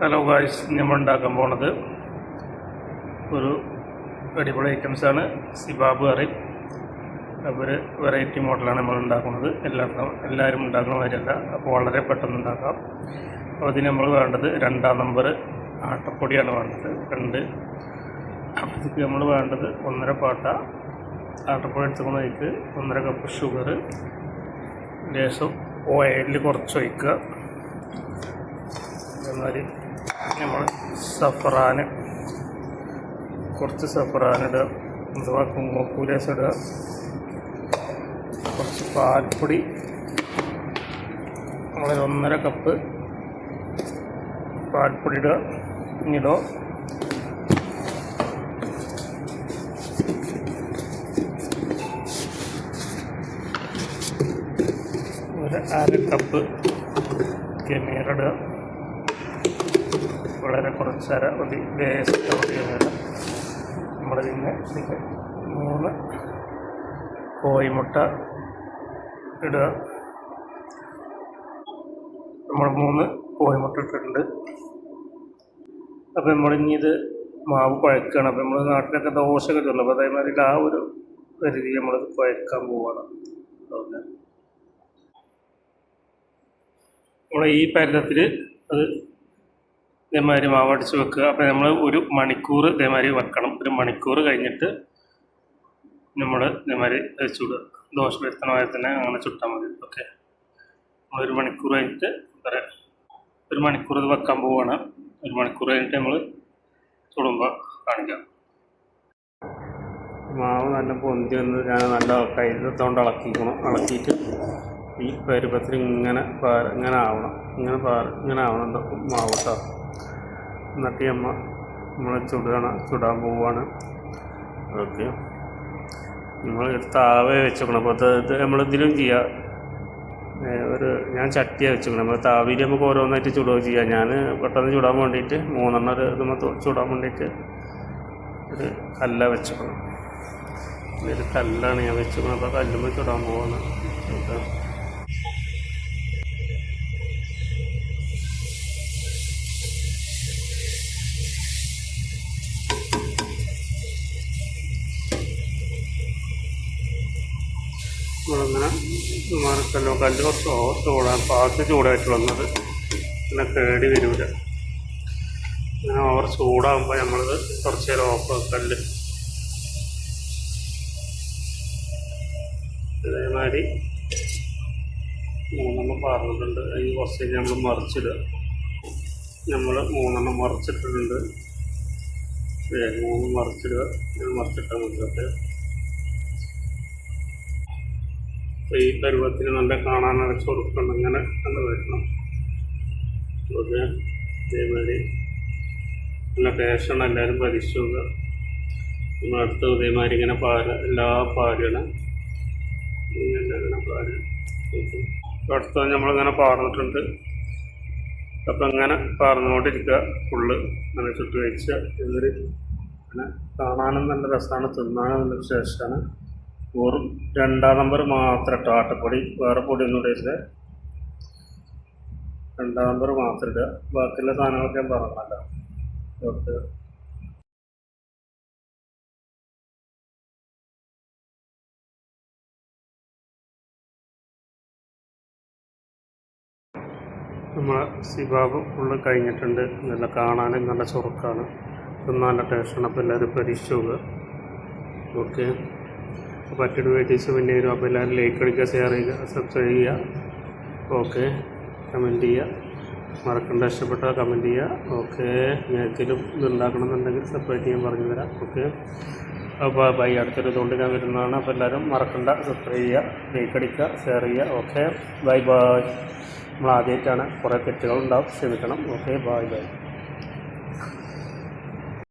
Hello guys നമ്മൾ ഉണ്ടാക്കാൻ പോണത് ഒരു അടിപൊളി ഐറ്റംസാണ് സിബാബ് കറി. അവർ വെറൈറ്റി മോഡലാണ് നമ്മൾ ഉണ്ടാക്കുന്നത്. എല്ലാവർക്കും എല്ലാവരും ഉണ്ടാക്കുന്ന കാര്യമല്ല അപ്പോൾ വളരെ പെട്ടെന്ന് ഉണ്ടാക്കാം. അപ്പോൾ അതിന് നമ്മൾ വേണ്ടത് രണ്ടാം നമ്പർ ആട്ടപ്പൊടിയാണ് വേണ്ടത്. രണ്ട്. അപ്പോഴത്തേക്ക് നമ്മൾ വേണ്ടത് ഒന്നര പാട്ട ആട്ടപ്പൊടി എടുത്തുകൊണ്ടേക്ക് ഒന്നര കപ്പ് ഷുഗർ ലേശം ഓയിലിൽ കുറച്ച് ഒഴിക്കുക. അതേമാതിരി നമ്മൾ സഫറാന്. കുറച്ച് സഫറാൻ ഇടുക അഥവാ കുങ്കുമപ്പൂലേസ് ഇടുക കുറച്ച് പാൽപ്പൊടി. നമ്മളൊരു ഒന്നര കപ്പ് പാൽപ്പൊടി ഇടുക ഇനിയിടോ. ഒരു അര കപ്പ് കെമീറിടുക വളരെ കുറച്ച് അരവധി മതി അങ്ങനെ നമ്മൾ പിന്നെ ഇതിന്റെ മൂന്ന് കോഴിമുട്ട ഇടുക. നമ്മൾ മൂന്ന് കോഴിമുട്ട ഇട്ടിട്ടുണ്ട്. അപ്പോൾ നമ്മളിനി ഇത് മാവ് കുഴക്കുകയാണ് അപ്പോൾ നമ്മൾ നാട്ടിലൊക്കെ ദോശയൊക്കെ ചുള്ളു അപ്പോൾ അതേമാതിരി ആ ഒരു പരിധി നമ്മൾ കുഴക്കാൻ പോവുകയാണ് ഓക്കെ നമ്മൾ ഈ പരിധത്തിൽ അത് ഇതേമാതിരി മാവടിച്ച് വെക്കുക. അപ്പോൾ നമ്മൾ ഒരു മണിക്കൂർ ഇതേമാതിരി വെക്കണം. ഒരു മണിക്കൂർ കഴിഞ്ഞിട്ട് നമ്മൾ ഇതേമാതിരി ചുടുക. ദോശ വരുത്തണമായി തന്നെ അങ്ങനെ ചുട്ടാൽ മതി. ഓക്കെ. ഒരു മണിക്കൂർ കഴിഞ്ഞിട്ട് പറയാം ഒരു മണിക്കൂർ ഇത് വെക്കാൻ പോവുകയാണ് ഒരു മണിക്കൂർ കഴിഞ്ഞിട്ട് നമ്മൾ ചുടുമ്പോൾ കാണിക്കാം. മാവ് നല്ല പൊന്തി വന്ന് ഞാൻ നല്ല കയ്യിലെത്തോണ്ട് ഇളക്കിക്കണം. ഇളക്കിയിട്ട് ഈ പരുപ്പത്തിൽ ഇങ്ങനെ പാ ഇങ്ങനെ ആവണം ഇങ്ങനെ പാ ഇങ്ങനെ ആവണം മാവട്ടോ. മാവ് എന്നിട്ട് അമ്മ നമ്മൾ ചുടുകയാണ് ചുടാൻ പോവുകയാണ് ഓക്കെ. നമ്മൾ താവേ വെച്ചേക്കണം. അപ്പോൾ അത് ഇത് നമ്മൾ ഇതിലും ചെയ്യാം. ഒരു ഞാൻ ചട്ടിയാണ് വെച്ചേക്കണം. നമ്മൾ താവിയിൽ നമുക്ക് ഓരോന്നായിട്ട് ചുടുകയും ചെയ്യാം. ഞാൻ പെട്ടെന്ന് ചുടാൻ വേണ്ടിയിട്ട് മൂന്നെണ്ണം ഒരു മൊത്തം ചുടാൻ വേണ്ടിയിട്ട് ഒരു കല്ല വെച്ചേക്കണം. ഇതൊരു കല്ലാണ് ഞാൻ വെച്ചേക്കണം. അപ്പോൾ കല്ലുമ്പോൾ ചുടാൻ പോവാണ്. ഓക്കെ നമ്മളങ്ങനെ മറക്കല്ലോ കല്ല് കുറച്ച് ഓർത്ത് ചൂടാൻ പാത്ത് ചൂടായിട്ട് വന്നത് പിന്നെ കേടി വരില്ല അങ്ങനെ ഓവർ ചൂടാകുമ്പോൾ നമ്മളത് കുറച്ച് നേരം ഓഫ് കല്ല് അതേമാതിരി മൂന്നെണ്ണം പറഞ്ഞിട്ടുണ്ട് അതിന് കുറച്ച് കഴിഞ്ഞ് നമ്മൾ മറിച്ചിടുക. നമ്മൾ മൂന്നെണ്ണം മറിച്ചിട്ടിട്ടുണ്ട്. ഏ, മൂന്ന് മറിച്ചിടുക. മറിച്ചിട്ടാൽ മതി. ഈ പരുവത്തിന് നല്ല കാണാനൊക്കെ കൊടുക്കണം അങ്ങനെ നല്ല വരണം. ഓക്കെ. ഇതേമാതിരി നല്ല ടേസ്റ്റാണ് എല്ലാവരും പരീക്ഷിച്ച് നോക്കുക നമ്മൾ അടുത്ത് ഇതേമാതിരി ഇങ്ങനെ പാൽ എല്ലാ പാലുകളും ഇങ്ങനെ ഇങ്ങനെ പാൽ നമ്മളിങ്ങനെ പാർന്നിട്ടുണ്ട്. അപ്പം ഇങ്ങനെ പാർന്നുകൊണ്ടിരിക്കുക. ഫുള്ള് അങ്ങനെ ചുട്ട് കഴിച്ച ഇവർ അങ്ങനെ കാണാനും നല്ല രസമാണ് തിന്നാനും നല്ല വിശേഷമാണ്. വെറും രണ്ടാം നമ്പർ മാത്രം ഇട്ടോ. ആട്ടപ്പൊടി വേറെ പൊടിയൊന്നും ഇടരുത്. രണ്ടാം നമ്പർ മാത്രം ഇടുക. ബാക്കിയുള്ള സാധനങ്ങളൊക്കെ ഞാൻ പറഞ്ഞല്ലോ ഓക്കെ. നമ്മളെ സിബാബ് ഫുള്ള് കഴിഞ്ഞിട്ടുണ്ട്. നല്ല കാണാനും നല്ല ചുറുക്കാണ് നല്ല ടേസ്റ്റാണ് അപ്പോൾ എല്ലാവരും പരീക്ഷിച്ചു നോക്കുക. ഓക്കെ. അപ്പോൾ മറ്റൊരു വീഡിയോസ് പിന്നെ വരും. അപ്പോൾ എല്ലാവരും ലൈക്ക് അടിക്കുക ഷെയർ ചെയ്യുക സബ്സ്ക്രൈബ് ചെയ്യുക. ഓക്കെ കമന്റ് ചെയ്യുക. മറക്കണ്ട ഇഷ്ടപ്പെട്ടാൽ കമന്റ് ചെയ്യുക. ഓക്കെ ഞാനെന്തെങ്കിലും ഇത് ഉണ്ടാക്കണമെന്നുണ്ടെങ്കിൽ സെപ്പറേറ്റ് ചെയ്യാൻ പറഞ്ഞു തരാം. ഓക്കെ അപ്പോൾ ബൈ അടുത്തൊരു ഇതുകൊണ്ട് ഞാൻ വരുന്നതാണ്. അപ്പോൾ എല്ലാവരും മറക്കണ്ട സബ്സ്ക്രൈബ് ചെയ്യുക ലൈക്ക് അടിക്കുക ഷെയർ ചെയ്യുക. ഓക്കെ ബൈ ബൈ നമ്മൾ ആദ്യമായിട്ടാണ് കുറേ തെറ്റുകളുണ്ടാവും. ക്ഷമിക്കണം. Okay bye bye